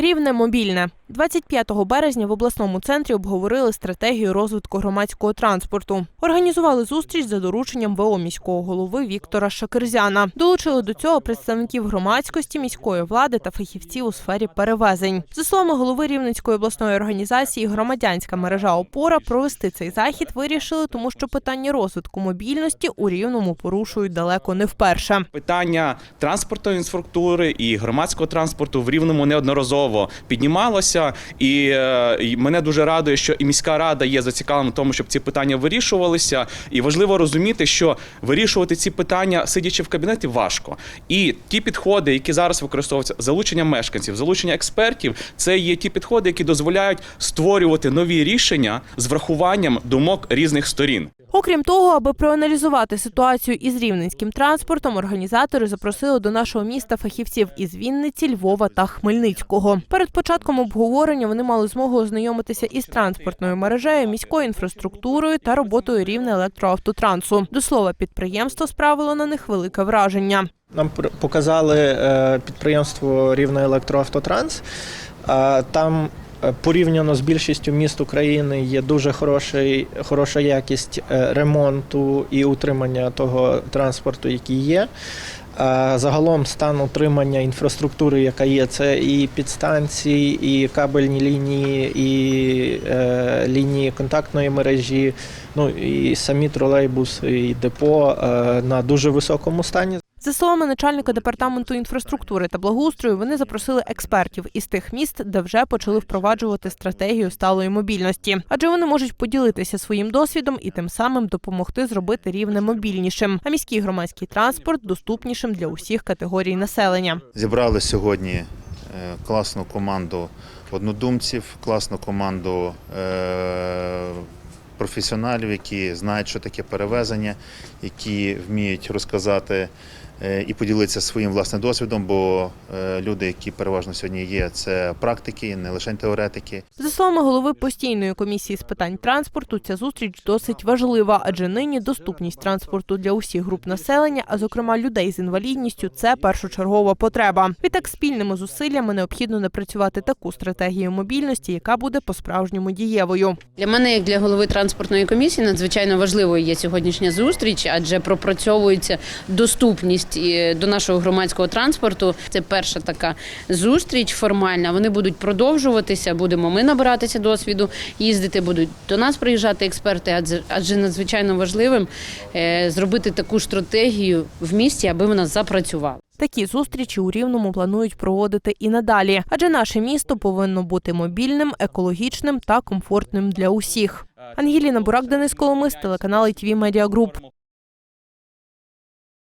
Рівне мобільне 25 березня в обласному центрі обговорили стратегію розвитку громадського транспорту. Організували зустріч за дорученням ВО міського голови Віктора Шакерзяна. Долучили до цього представників громадськості, міської влади та фахівців у сфері перевезень. За словами голови Рівненської обласної організації, громадянська мережа опора провести цей захід вирішили, тому що питання розвитку мобільності у рівному порушують далеко не вперше. Питання транспортної інфраструктури і громадського транспорту в Рівному неодноразово піднімалося, і, е, і мене дуже радує, що і міська рада є зацікавлена в тому, щоб ці питання вирішувалися. І важливо розуміти, що вирішувати ці питання, сидячи в кабінеті, важко. І ті підходи, які зараз використовуються, залучення мешканців, залучення експертів, це є ті підходи, які дозволяють створювати нові рішення з врахуванням думок різних сторін. Окрім того, аби проаналізувати ситуацію із рівненським транспортом, організатори запросили до нашого міста фахівців із Вінниці, Львова та Хмельницького. Перед початком обговорення вони мали змогу ознайомитися із транспортною мережею, міською інфраструктурою та роботою рівне електроавтотрансу. До слова, підприємство справило на них велике враження. Нам показали е, підприємство Рівне Електроавтотранс. Е, Там порівняно з більшістю міст України є дуже хороший, хороша якість е, ремонту і утримання того транспорту, який є. Е, Загалом стан утримання інфраструктури, яка є, це і підстанції, і кабельні лінії, і е, лінії контактної мережі, ну і самі тролейбуси, і депо е, на дуже високому стані. За словами начальника департаменту інфраструктури та благоустрою, вони запросили експертів із тих міст, де вже почали впроваджувати стратегію сталої мобільності, адже вони можуть поділитися своїм досвідом і тим самим допомогти зробити рівне мобільнішим, а міський громадський транспорт доступнішим для усіх категорій населення. Зібрали сьогодні е, класну команду однодумців, класну команду е, професіоналів, які знають, що таке перевезення, які вміють розказати і поділитися своїм власним досвідом, бо е, люди, які переважно сьогодні є, це практики, не лише теоретики. За словами голови постійної комісії з питань транспорту, ця зустріч досить важлива, адже нині доступність транспорту для усіх груп населення, а зокрема людей з інвалідністю, це першочергова потреба. Відтак, спільними зусиллями необхідно напрацювати таку стратегію мобільності, яка буде по-справжньому дієвою. Для мене, як для голови транспортної комісії, надзвичайно важливою є сьогоднішня зустріч, адже пропрацьовується доступність е, до нашого громадського транспорту. Це перша така зустріч формальна. Вони будуть продовжуватися. Будемо ми набиратися досвіду, їздити будуть до нас приїжджати експерти. Адже адже надзвичайно важливим е, зробити таку стратегію в місті, аби вона запрацювала. Такі зустрічі у Рівному планують проводити і надалі, адже наше місто повинно бути мобільним, екологічним та комфортним для усіх. Ангеліна Бурак, Денис Коломис, телеканал ITV Media Group.